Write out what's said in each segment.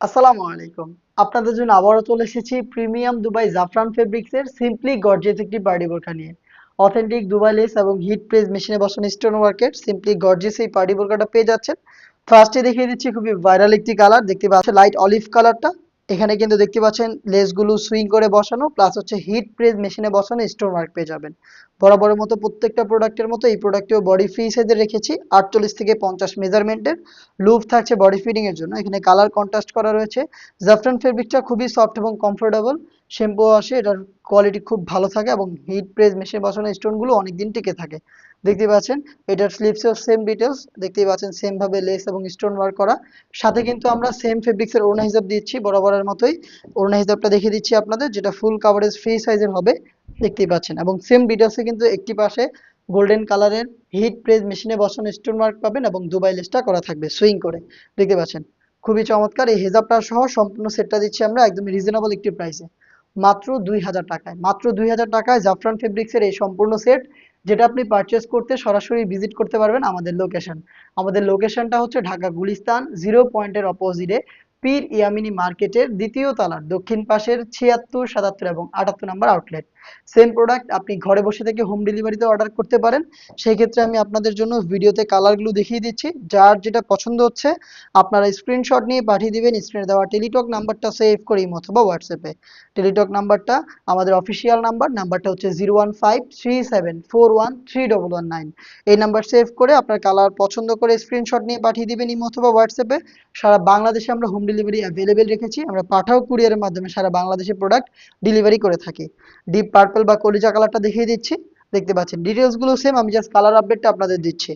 আসসালামু আলাইকুম। আপনাদের জন্য আবারও চলে এসেছি প্রিমিয়াম দুবাই জাফরান ফেব্রিক্স এর সিম্পলি গর্জিয়াস একটি পার্টি বোরকা নিয়ে। অথেন্টিক দুবাই লেস এবং হিট প্রেস মেশিনে বসানো স্টোন ওয়ার্কের সিম্পলি গর্জিয়াস এই পার্টি বোরকাটা পেয়ে যাচ্ছেন। ফার্স্টে দেখিয়ে দিচ্ছি খুবই ভাইরাল একটি কালার দেখতে পাচ্ছেন লাইট অলিভ কালারটা এখানে কিন্তু দেখতে পাচ্ছেন লেসগুলো সুইং করে বসানো প্লাস হচ্ছে হিট প্রেস মেশিনে বসানো স্টোন মার্ক পেয়ে যাবেন। বরাবরের মতো প্রত্যেকটা প্রোডাক্টের মতো এই প্রোডাক্টেও বডি ফ্রি সাইজে রেখেছি, আটচল্লিশ থেকে পঞ্চাশ মেজারমেন্টের লুপ থাকছে বডি ফিটিংয়ের জন্য। এখানে কালার কন্ট্রাস্ট করা রয়েছে। জাফরান ফেব্রিকটা খুবই সফট এবং কমফোর্টেবল শ্যাম্পু আসে, এটার কোয়ালিটি খুব ভালো থাকে এবং হিট প্রেস মেশিনে বসানো স্টোনগুলো অনেকদিন টিকে থাকে। দেখতে পাচ্ছেন, এটার স্লিপসেও সেম ডিটেলস দেখতেই পাচ্ছেন সেম ভাবে লেস এবং স্টোন ওয়ার্ক করা। সাথে কিন্তু আমরা সেম ফেব্রিক্সের ওড়না হিসাব দিচ্ছি, বরাবরের মতোই। ওড়না হিসাবটা দেখিয়ে দিচ্ছি আপনাদের, যেটা ফুল কাভারেজ ফ্রি সাইজের হবে, দেখতেই পাচ্ছেন। এবং সেম ডিটেলসে কিন্তু একটি পাশে গোল্ডেন কালারের হিট প্রেস মেশিনে বসানো স্টোন ওয়ার্ক পাবেন এবং দুবাই লেসটা করা থাকবে সুইং করে। দেখতে পাচ্ছেন, খুবই চমৎকার। এই হেজাবটা সহ সম্পূর্ণ সেটটা দিচ্ছি আমরা একদম রিজনেবল একটি প্রাইসে মাত্র দুই হাজার টাকায়। মাত্র দুই হাজার টাকায় জাফরান ফেব্রিক্সের এই সম্পূর্ণ সেট যেটা আপনি পারচেস করতে সরাসরি ভিজিট করতে পারবেন আমাদের লোকেশন আমাদের লোকেশনটা হচ্ছে ঢাকা গুলিস্তান জিরো পয়েন্টের অপোজিটে পীর ইয়ামিনী মার্কেটের দ্বিতীয় তলার দক্ষিণ পাশের ছিয়াত্তর, সাতাত্তর এবং আটাত্তর নাম্বার আউটলেট। সেম প্রোডাক্ট আপনি ঘরে বসে থেকে হোম ডেলিভারিতে অর্ডার করতে পারেন। সেই ক্ষেত্রে আমি আপনাদের জন্য ভিডিওতে কালারগুলো দেখিয়ে দিচ্ছি। যার যেটা পছন্দ হচ্ছে, আপনারা স্ক্রিনশট নিয়ে পাঠিয়ে দিবেন স্ক্রিনে দেওয়া টেলিটক নাম্বারটা সেভ করি অথবা হোয়াটসঅ্যাপে টেলিটক নাম্বারটা আমাদের অফিসিয়াল নাম্বার, নাম্বারটা হচ্ছে zero one five three seven four one three double one nine এই নাম্বার সেভ করে আপনার কালার পছন্দ করে স্ক্রিনশট নিয়ে পাঠিয়ে দিবেন ইমো অথবা হোয়াটসঅ্যাপে সারা বাংলাদেশে আমরা হোম ডেলিভারি অ্যাভেলেবেল রেখেছি, আমরা পাঠাও কুরিয়ারের মাধ্যমে সারা বাংলাদেশে প্রোডাক্ট ডেলিভারি করে থাকি। ডিপ পার্পল বা কলিজা কালারটা দেখিয়ে দিচ্ছি, দেখতে পাচ্ছেন। ডিটেলসগুলো সেম আমি জাস্ট কালার আপডেটটা আপনাদের দিচ্ছি।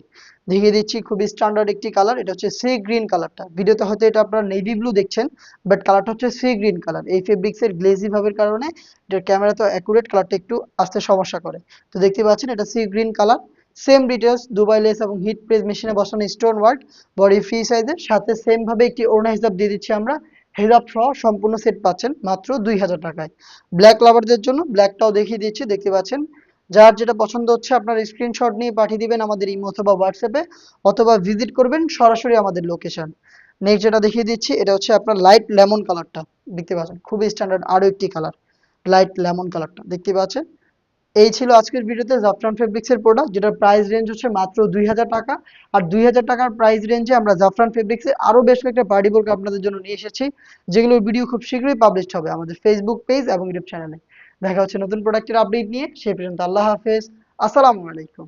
দেখিয়ে দিচ্ছি খুবই স্ট্যান্ডার্ড একটি কালার এটা হচ্ছে সি গ্রিন কালারটা ভিডিওতে হয়তো এটা আপনারা নেভি ব্লু দেখছেন বাট কালারটা হচ্ছে সি গ্রিন কালার এই ফেব্রিক্সের গ্লেজি ভাবের কারণে, এটার ক্যামেরা তো অ্যাকুরেট কালারটা একটু আসতে সমস্যা করে। তো দেখতে পাচ্ছেন, এটা sea green colour same details Dubai lace এবং হিট প্রেস মেশিনে বসানো স্টোন ওয়ার্ক বডি ফ্রি সাইজের সাথে সেম ভাবে একটি ওড়না হিসাব দিয়ে দিচ্ছি আমরা হেজাব সহ সম্পূর্ণ সেট পাচ্ছেন মাত্র দুই হাজার টাকায়। ব্ল্যাক লাভারদের জন্য ব্ল্যাকটাও দেখিয়ে দিচ্ছি, দেখতে পাচ্ছেন। যার যেটা পছন্দ হচ্ছে আপনার স্ক্রিনশট নিয়ে পাঠিয়ে দিবেন আমাদের ইমো অথবা হোয়াটসঅ্যাপে অথবা ভিজিট করবেন সরাসরি আমাদের লোকেশন নেক্সট যেটা দেখিয়ে দিচ্ছি, এটা হচ্ছে আপনার লাইট লেমন কালারটা দেখতে পাচ্ছেন, খুবই স্ট্যান্ডার্ড আরও একটি কালার লাইট লেমন কালারটা দেখতে পাচ্ছেন? এই ছিল আজকের ভিডিওতে জাফরান ফেব্রিক্সের প্রোডাক্ট যেটার প্রাইস রেঞ্জ হচ্ছে মাত্র দুই হাজার টাকা। আর দুই হাজার টাকার প্রাইস রেঞ্জে আমরা জাফরান ফেব্রিক্সের আরও বেশ কয়েকটা পার্টি বোর্ড আপনাদের জন্য নিয়ে এসেছি, যেগুলোর ভিডিও খুব শীঘ্রই পাবলিশ হবে আমাদের ফেসবুক পেজ এবং ইউটিউব চ্যানেলে দেখা হচ্ছে নতুন প্রোডাক্টের আপডেট নিয়ে সে পর্যন্ত আল্লাহ হাফেজ, আসসালামু আলাইকুম।